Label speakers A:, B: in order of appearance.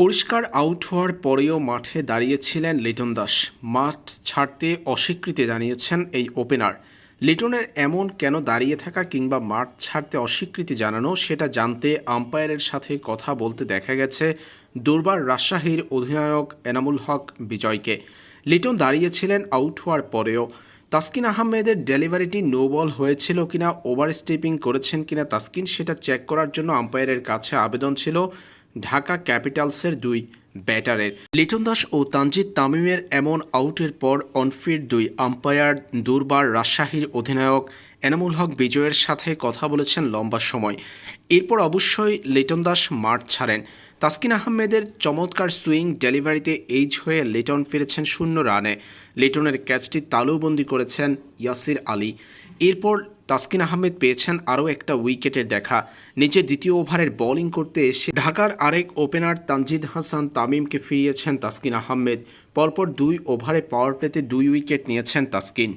A: পরিষ্কার আউট হওয়ার পরেও মাঠে দাঁড়িয়েছিলেন লিটন দাস। মাঠ ছাড়তে অস্বীকৃতি জানিয়েছেন এই ওপেনার লিটনের এমন কেন দাঁড়িয়ে থাকা কিংবা মাঠ ছাড়তে অস্বীকৃতি জানানো সেটা জানতে আম্পায়ারের সাথে কথা বলতে দেখা গেছে দুর্বার রাজশাহীর অধিনায়ক এনামুল হক বিজয়কে। লিটন দাঁড়িয়েছিলেন আউট হওয়ার পরেও। তাসকিন আহমেদের ডেলিভারিটি নো বল হয়েছিল কিনা ওভার স্টেপিং করেছেন কিনা, তাসকিন সেটা চেক করার জন্য আম্পায়ারের কাছে আবেদন ছিল। ঢাকা ক্যাপিটালসের দুই ব্যাটারের। লিটন দাস ও তানজিদ তামিমের এমন আউটের পর অনফিট দুই আম্পায়ার দুর্বার রাজশাহীর অধিনায়ক এনামুল হক বিজয়ের সাথে কথা বলেছেন লম্বা সময়। এরপর অবশ্যই লিটন দাস মাঠ ছাড়েন। তাসকিন আহমেদের চমৎকার সুইং ডেলিভারিতে এইচ হয়ে লিটন ফিরেছেন শূন্য রানে। লিটনের ক্যাচটি তালুবন্দি করেছেন ইয়াসির আলী। এরপর তাসকিন আহমেদ পেয়েছেন আরও একটা উইকেটের দেখা। নিজের দ্বিতীয় ওভারের বোলিং করতে এসে ঢাকার আরেক ওপেনার তানজিদ হাসান তামিমকে ফিরিয়েছেন তাসকিন আহমেদ। পরপর দুই ওভারে পাওয়ার প্লেতে দুই উইকেট নিয়েছেন তাসকিন।